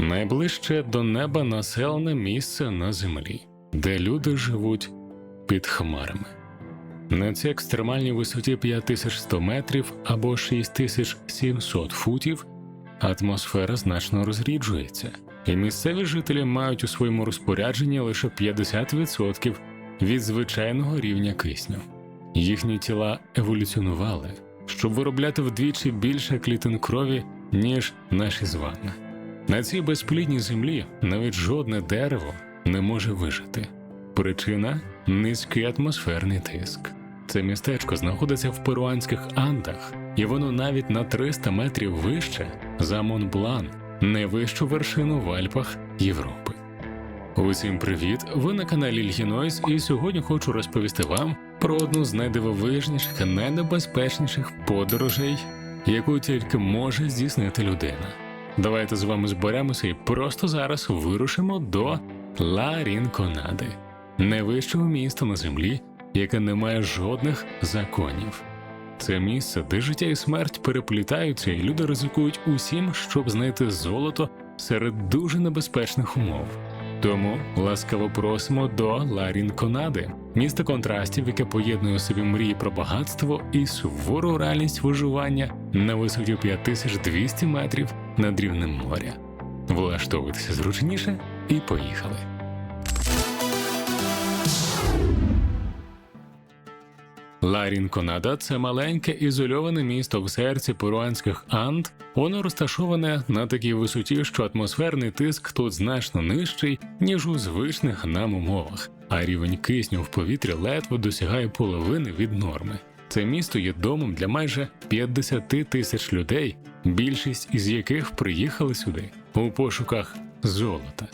найближче до неба населене місце на землі, де люди живуть під хмарами. На цій екстремальній висоті 5100 метрів або 6700 футів атмосфера значно розріджується, і місцеві жителі мають у своєму розпорядженні лише 50% від звичайного рівня кисню. Їхні тіла еволюціонували, щоб виробляти вдвічі більше клітин крові, ніж наші з вами. На цій безплідній землі навіть жодне дерево не може вижити. Причина низький атмосферний тиск. Це містечко знаходиться в перуанських Андах, і воно навіть на 300 метрів вище за Монблан, найвищу вершину в Альпах Європи. Усім привіт! Ви на каналі Ільгінойс, і сьогодні хочу розповісти вам про одну з найдивовижніших і найнебезпечніших подорожей, яку тільки може здійснити людина. Давайте з вами зберемося і просто зараз вирушимо до Ла Рінконади, найвищого міста на землі, яке не має жодних законів. Це місце, де життя і смерть переплітаються, і люди ризикують усім, щоб знайти золото серед дуже небезпечних умов. Тому ласкаво просимо до Ларінконади, місто контрастів, яке поєднує у собі мрії про багатство і сувору реальність виживання на висоті 5200 метрів над рівнем моря. Влаштовуйтеся зручніше і поїхали. Ларінконада це маленьке ізольоване місто в серці перуанських Анд. Воно розташоване на такій висоті, що атмосферний тиск тут значно нижчий, ніж у звичних нам умовах, а рівень кисню в повітрі ледве досягає половини від норми. Це місто є домом для майже 50 тисяч людей, більшість із яких приїхали сюди у пошуках золота.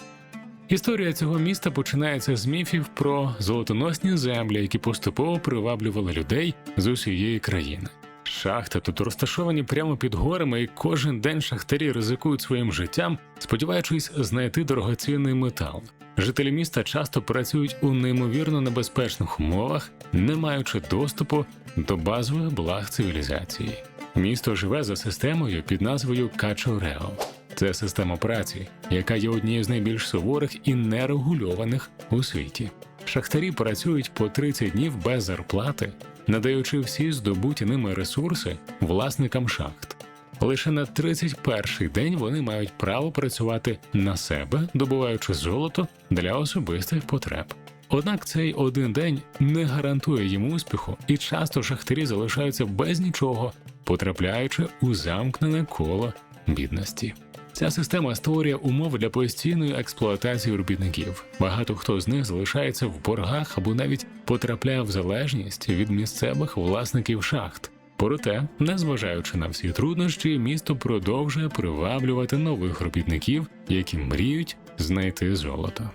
Історія цього міста починається з міфів про золотоносні землі, які поступово приваблювали людей з усієї країни. Шахти тут розташовані прямо під горами, і кожен день шахтарі ризикують своїм життям, сподіваючись знайти дорогоцінний метал. Жителі міста часто працюють у неймовірно небезпечних умовах, не маючи доступу до базових благ цивілізації. Місто живе за системою під назвою Качорео. Це система праці, яка є однією з найбільш суворих і нерегульованих у світі. Шахтарі працюють по 30 днів без зарплати, надаючи всі здобуті ними ресурси власникам шахт. Лише на 31-й день вони мають право працювати на себе, добуваючи золото для особистих потреб. Однак цей один день не гарантує їм успіху, і часто шахтарі залишаються без нічого, потрапляючи у замкнене коло бідності. Ця система створює умови для постійної експлуатації робітників. Багато хто з них залишається в боргах або навіть потрапляє в залежність від місцевих власників шахт. Проте, незважаючи на всі труднощі, місто продовжує приваблювати нових робітників, які мріють знайти золото.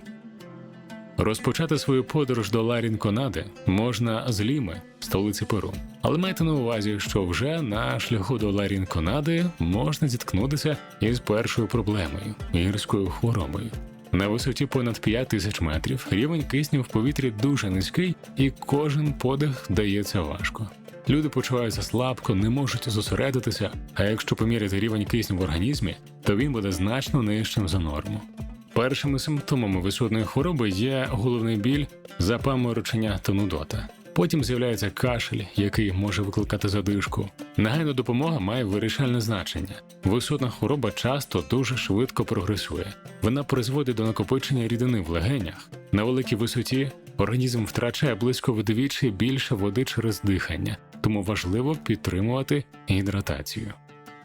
Розпочати свою подорож до Ларінконади можна з Ліми, столиці Перу. Але майте на увазі, що вже на шляху до Ларінконади можна зіткнутися із першою проблемою гірською хворобою. На висоті понад 5 тисяч метрів рівень кисню в повітрі дуже низький, і кожен подих дається важко. Люди почуваються слабко, не можуть зосередитися, а якщо поміряти рівень кисню в організмі, то він буде значно нижчим за норму. Першими симптомами висотної хвороби є головний біль, запаморочення та нудота. Потім з'являється кашель, який може викликати задишку. Негайна допомога має вирішальне значення. Висотна хвороба часто дуже швидко прогресує. Вона призводить до накопичення рідини в легенях. На великій висоті організм втрачає близько вдвічі більше води через дихання, тому важливо підтримувати гідратацію.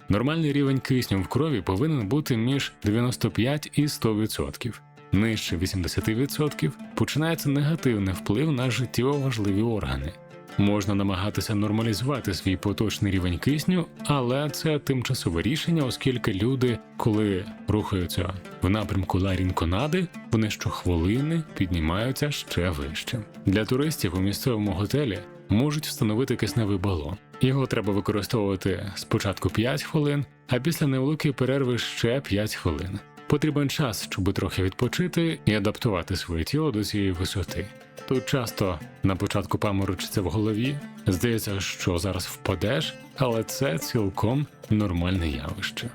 Нормальний рівень кисню в крові повинен бути між 95 і 100%. Нижче 80% починається негативний вплив на життєво важливі органи. Можна намагатися нормалізувати свій поточний рівень кисню, але це тимчасове рішення, оскільки люди, коли рухаються в напрямку Ларінконади, вони щохвилини піднімаються ще вище. Для туристів у місцевому готелі можуть встановити кисневий балон. Його треба використовувати спочатку 5 хвилин, а після невеликої перерви ще 5 хвилин. Потрібен час, щоб трохи відпочити і адаптувати своє тіло до цієї висоти. Тут часто на початку паморочиться в голові, здається, що зараз впадеш, але це цілком нормальне явище.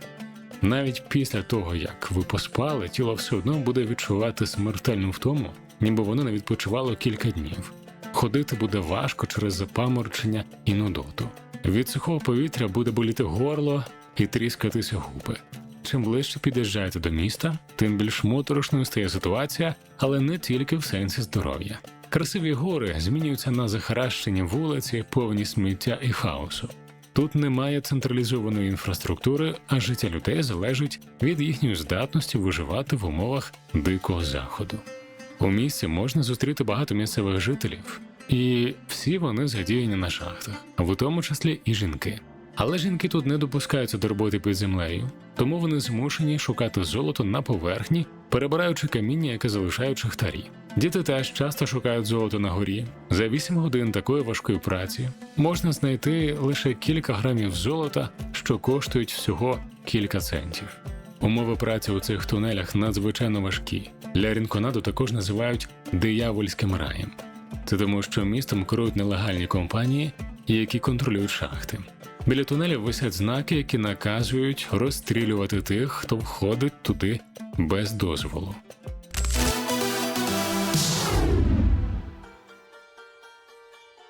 Навіть після того, як ви поспали, тіло все одно буде відчувати смертельну втому, ніби воно не відпочивало кілька днів. Ходити буде важко через запаморчення і нудоту. Від сухого повітря буде боліти горло і тріскатися губи. Чим ближче під'їжджаєте до міста, тим більш моторошною стає ситуація, але не тільки в сенсі здоров'я. Красиві гори змінюються на захаращені вулиці, повні сміття і хаосу. Тут немає централізованої інфраструктури, а життя людей залежить від їхньої здатності виживати в умовах дикого заходу. У місті можна зустріти багато місцевих жителів, і всі вони задіяні на шахтах, в тому числі і жінки. Але жінки тут не допускаються до роботи під землею, тому вони змушені шукати золото на поверхні, перебираючи каміння, яке залишають шахтарі. Діти теж часто шукають золото на горі. За 8 годин такої важкої праці можна знайти лише кілька грамів золота, що коштують всього кілька центів. Умови праці у цих тунелях надзвичайно важкі. Для Рінконаду також називають диявольським раєм. Це тому, що містом керують нелегальні компанії, які контролюють шахти. Біля тунелів висять знаки, які наказують розстрілювати тих, хто входить туди без дозволу.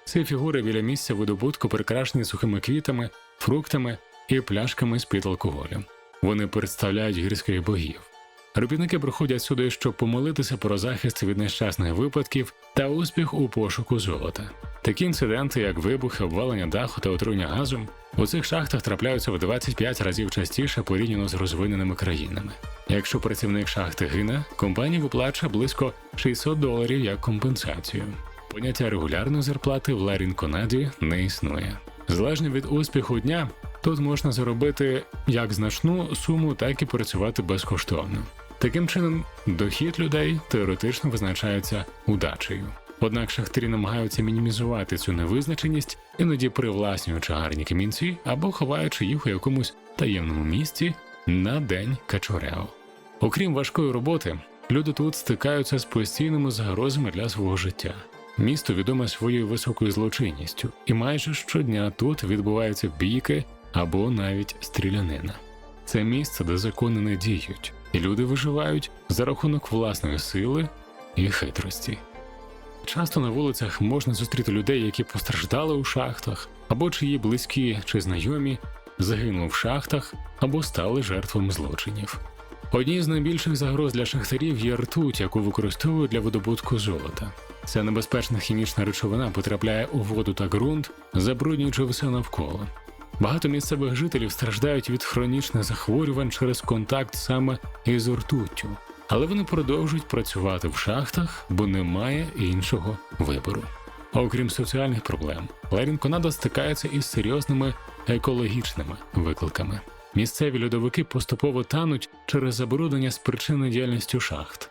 Ці фігури біля місця видобутку прикрашені сухими квітами, фруктами і пляшками з-під алкоголю. Вони представляють гірських богів. Робітники приходять сюди, щоб помолитися про захист від нещасних випадків та успіх у пошуку золота. Такі інциденти, як вибухи, обвалення даху та отруєння газом, у цих шахтах трапляються в 25 разів частіше порівняно з розвиненими країнами. Якщо працівник шахти гине, компанія виплачує близько 600 доларів як компенсацію. Поняття регулярної зарплати в Ларін-Конаді не існує. Залежно від успіху дня, тут можна заробити як значну суму, так і працювати безкоштовно. Таким чином, дохід людей теоретично визначається удачею. Однак шахтарі намагаються мінімізувати цю невизначеність, іноді привласнюючи гарні камінці або ховаючи їх у якомусь таємному місці на день качорео. Окрім важкої роботи, люди тут стикаються з постійними загрозами для свого життя. Місто відоме своєю високою злочинністю, і майже щодня тут відбуваються бійки або навіть стрілянина. Це місце, де закони не діють, і люди виживають за рахунок власної сили і хитрості. Часто на вулицях можна зустріти людей, які постраждали у шахтах, або чиї близькі чи знайомі загинули в шахтах або стали жертвами злочинів. Однією з найбільших загроз для шахтарів є ртуть, яку використовують для видобутку золота. Ця небезпечна хімічна речовина потрапляє у воду та ґрунт, забруднюючи все навколо. Багато місцевих жителів страждають від хронічних захворювань через контакт саме із ртуттю, але вони продовжують працювати в шахтах, бо немає іншого вибору. Окрім соціальних проблем, Ларін Конада стикається із серйозними екологічними викликами. Місцеві льодовики поступово тануть через забруднення спричинене діяльністю шахт.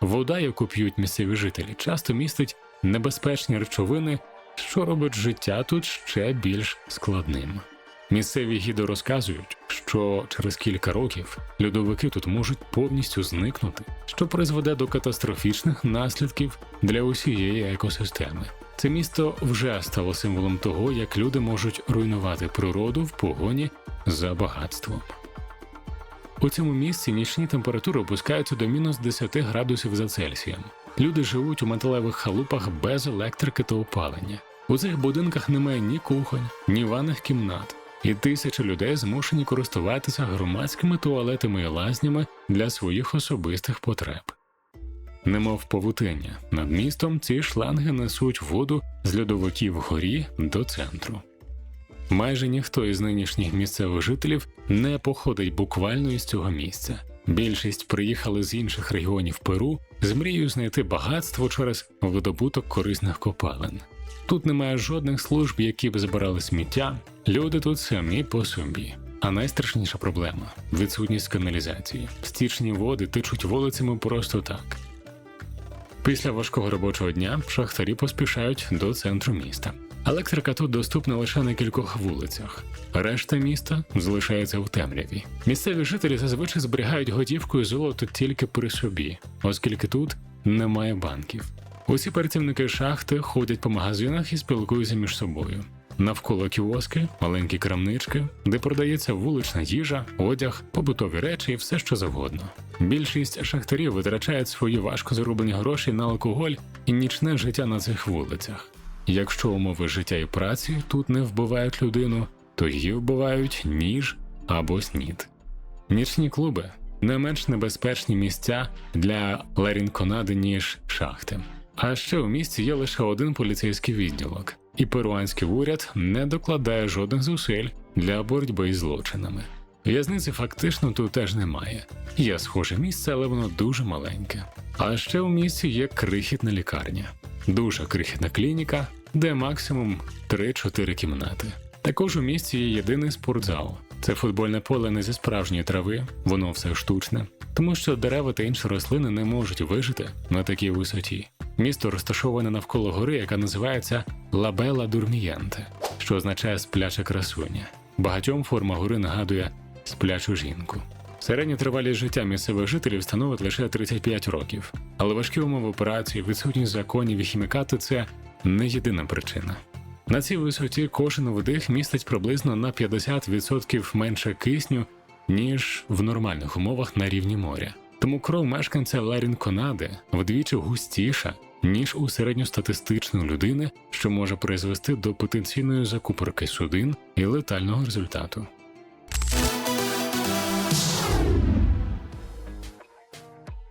Вода, яку п'ють місцеві жителі, часто містить небезпечні речовини, що робить життя тут ще більш складним. Місцеві гіди розказують, що через кілька років льодовики тут можуть повністю зникнути, що призведе до катастрофічних наслідків для усієї екосистеми. Це місто вже стало символом того, як люди можуть руйнувати природу в погоні за багатством. У цьому місці нічні температури опускаються до мінус 10 градусів за Цельсієм. Люди живуть у металевих халупах без електрики та опалення. У цих будинках немає ні кухонь, ні ванних кімнат, і тисячі людей змушені користуватися громадськими туалетами і лазнями для своїх особистих потреб. Немов павутиння, над містом ці шланги несуть воду з льодовиків вгорі до центру. Майже ніхто із нинішніх місцевих жителів не походить буквально із цього місця. Більшість приїхали з інших регіонів Перу з мрією знайти багатство через видобуток корисних копалин. Тут немає жодних служб, які б збирали сміття, люди тут самі по собі. А найстрашніша проблема відсутність каналізації. Стічні води течуть вулицями просто так. Після важкого робочого дня шахтарі поспішають до центру міста. Електрика тут доступна лише на кількох вулицях. Решта міста залишається в темряві. Місцеві жителі зазвичай зберігають готівку і золото тільки при собі, оскільки тут немає банків. Усі працівники шахти ходять по магазинах і спілкуються між собою. Навколо кіоски, маленькі крамнички, де продається вулична їжа, одяг, побутові речі і все що завгодно. Більшість шахтарів витрачають свої важко зароблені гроші на алкоголь і нічне життя на цих вулицях. Якщо умови життя і праці тут не вбивають людину, то її вбивають ніж або снід. Нічні клуби не менш небезпечні місця для ларінконади, ніж шахти. А ще у місті є лише один поліцейський відділок, і перуанський уряд не докладає жодних зусиль для боротьби із злочинами. В'язниці фактично тут теж немає. Є схоже місце, але воно дуже маленьке. А ще у місті є крихітна лікарня, дуже крихітна клініка, де максимум 3-4 кімнати. Також у місті є єдиний спортзал. Це футбольне поле не зі справжньої трави, воно все штучне, тому що дерева та інші рослини не можуть вижити на такій висоті. Місто розташоване навколо гори, яка називається Лабела Дурмієнте, що означає спляча красуня. Багатьом форма гори нагадує сплячу жінку. Середня тривалість життя місцевих жителів становить лише 35 років, але важкі умови операції, відсутність законів і хімікати це не єдина причина. На цій висоті кожен вдих містить приблизно на 50% менше кисню, ніж в нормальних умовах на рівні моря. Тому кров мешканця Ларінконади вдвічі густіша, ніж у середньостатистичної людини, що може призвести до потенційної закупорки судин і летального результату.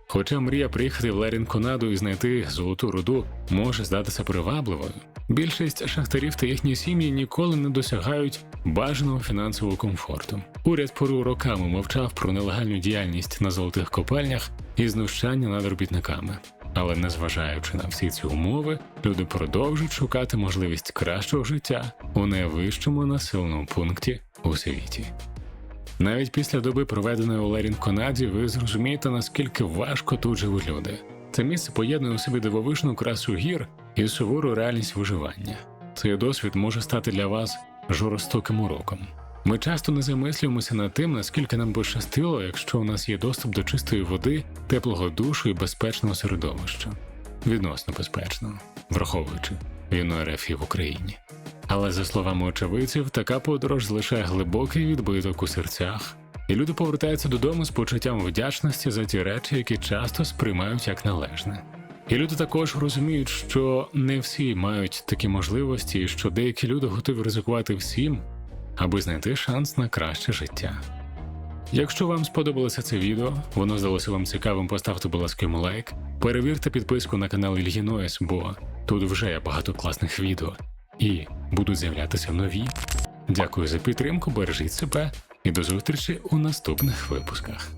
Хоча мрія приїхати в Ларінконаду і знайти золоту руду може здатися привабливою, більшість шахтарів та їхні сім'ї ніколи не досягають бажаного фінансового комфорту. Уряд Перу роками мовчав про нелегальну діяльність на золотих копальнях і знущання над робітниками. Але незважаючи на всі ці умови, люди продовжують шукати можливість кращого життя у найвищому населеному пункті у світі. Навіть після доби, проведеної у Ларінконаді, ви зрозумієте, наскільки важко тут живуть люди. Це місце поєднує у собі дивовижну красу гір і сувору реальність виживання. Цей досвід може стати для вас жорстоким уроком. Ми часто не замислюємося над тим, наскільки нам пощастило, якщо у нас є доступ до чистої води, теплого душу і безпечного середовища. Відносно безпечного, враховуючи війну РФ в Україні. Але за словами очевидців, така подорож залишає глибокий відбиток у серцях, і люди повертаються додому з почуттям вдячності за ті речі, які часто сприймають як належне. І люди також розуміють, що не всі мають такі можливості, і що деякі люди готові ризикувати всім, аби знайти шанс на краще життя. Якщо вам сподобалося це відео, воно здалося вам цікавим, поставте, будь ласка, йому лайк. Перевірте підписку на канал Ільгіноїс, бо тут вже є багато класних відео і будуть з'являтися нові. Дякую за підтримку, бережіть себе і до зустрічі у наступних випусках.